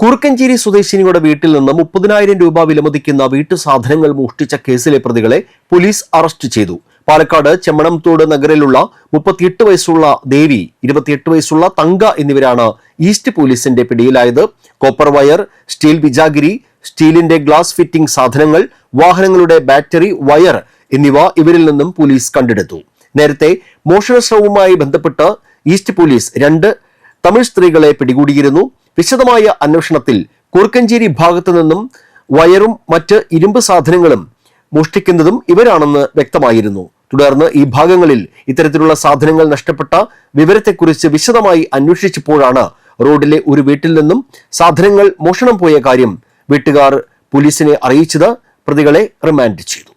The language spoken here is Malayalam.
കുറുക്കഞ്ചേരി സ്വദേശിനിയുടെ വീട്ടിൽ നിന്ന് മുപ്പതിനായിരം രൂപ വിലമതിക്കുന്ന വീട്ടു സാധനങ്ങൾ മോഷ്ടിച്ച കേസിലെ പ്രതികളെ പോലീസ് അറസ്റ്റ് ചെയ്തു. പാലക്കാട് ചെമ്മണംതോട് നഗറിലുള്ള മുപ്പത്തിയെട്ട് വയസ്സുള്ള ദേവി ഇരുപത്തിയെട്ട് വയസ്സുള്ള തങ്ക എന്നിവരാണ് ഈസ്റ്റ് പോലീസിന്റെ പിടിയിലായത്. കോപ്പർ വയർ സ്റ്റീൽ വിജാഗിരി സ്റ്റീലിന്റെ ഗ്ലാസ് ഫിറ്റിംഗ് സാധനങ്ങൾ വാഹനങ്ങളുടെ ബാറ്ററി വയർ എന്നിവ ഇവരിൽ നിന്നും പോലീസ് കണ്ടെടുത്തു. നേരത്തെ മോഷണ ശ്രമവുമായി ബന്ധപ്പെട്ട് ഈസ്റ്റ് പോലീസ് രണ്ട് തമിഴ് സ്ത്രീകളെ പിടികൂടിയിരുന്നു. വിശദമായ അന്വേഷണത്തിൽ കുറുക്കഞ്ചേരി ഭാഗത്തു നിന്നും വയറും മറ്റ് ഇരുമ്പ് സാധനങ്ങളും മോഷ്ടിക്കുന്നതും ഇവരാണെന്ന് വ്യക്തമായിരുന്നു. തുടർന്ന് ഈ ഭാഗങ്ങളിൽ ഇത്തരത്തിലുള്ള സാധനങ്ങൾ നഷ്ടപ്പെട്ട വിവരത്തെക്കുറിച്ച് വിശദമായി അന്വേഷിച്ചപ്പോഴാണ് റോഡിലെ ഒരു വീട്ടിൽ നിന്നും സാധനങ്ങൾ മോഷണം പോയ കാര്യം വീട്ടുകാർ പോലീസിനെ അറിയിച്ചത് പ്രതികളെ റിമാൻഡ് ചെയ്തു.